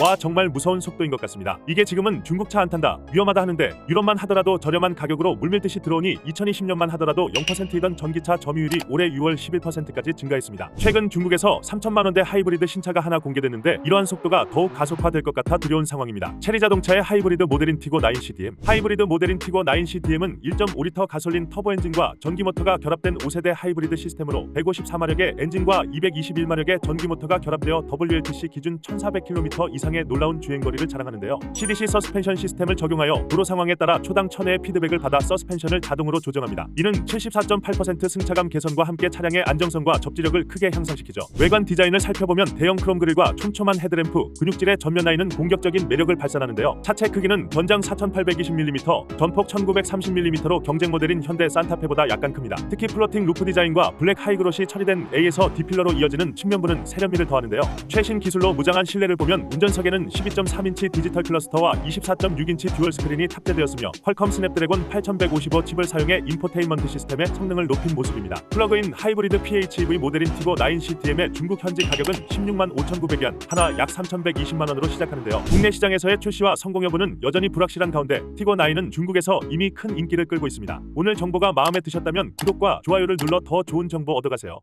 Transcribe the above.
와 정말 무서운 속도인 것 같습니다. 이게 지금은 중국차 안 탄다 위험하다 하는데 유럽만 하더라도 저렴한 가격으로 물밀듯이 들어오니 2020년만 하더라도 0%이던 전기차 점유율이 올해 6월 11%까지 증가했습니다. 최근 중국에서 3천만 원대 하이브리드 신차가 하나 공개됐는데 이러한 속도가 더욱 가속화될 것 같아 두려운 상황입니다. 체리 자동차의 하이브리드 모델인 티고 9CDM 하이브리드 모델인 티고 9CDM은 1.5리터 가솔린 터보 엔진과 전기 모터가 결합된 5세대 하이브리드 시스템으로 154마력의 엔진과 221마력의 전기 모터가 결합되어 WLTC 기준 1,400km 이상 의 놀라운 주행거리를 자랑하는데요. CDC 서스펜션 시스템을 적용하여 도로 상황에 따라 초당 1000회의 피드백을 받아 서스펜션을 자동으로 조정합니다. 이는 74.8% 승차감 개선과 함께 차량의 안정성과 접지력을 크게 향상시키죠. 외관 디자인을 살펴보면 대형 크롬 그릴과 촘촘한 헤드램프, 근육질의 전면 라인은 공격적인 매력을 발산하는데요. 차체 크기는 전장 4,820mm, 전폭 1,930mm로 경쟁 모델인 현대 산타페보다 약간 큽니다. 특히 플로팅 루프 디자인과 블랙 하이그롯이 처리된 A에서 D필러로 이어지는 측면부는 세련미를 더하는데요. 최신 기술로 무장한 실내를 보면 운전 석에는 12.3인치 디지털 클러스터와 24.6인치 듀얼 스크린이 탑재되었으며 퀄컴 스냅드래곤 8155 칩을 사용해 인포테인먼트 시스템의 성능을 높인 모습입니다. 플러그인 하이브리드 PHEV 모델인 티고 9CTM의 중국 현지 가격은 16만 5,900원, 하나 약 3,120만 원으로 시작하는데요. 국내 시장에서의 출시와 성공 여부는 여전히 불확실한 가운데 티고 9은 중국에서 이미 큰 인기를 끌고 있습니다. 오늘 정보가 마음에 드셨다면 구독과 좋아요를 눌러 더 좋은 정보 얻어가세요.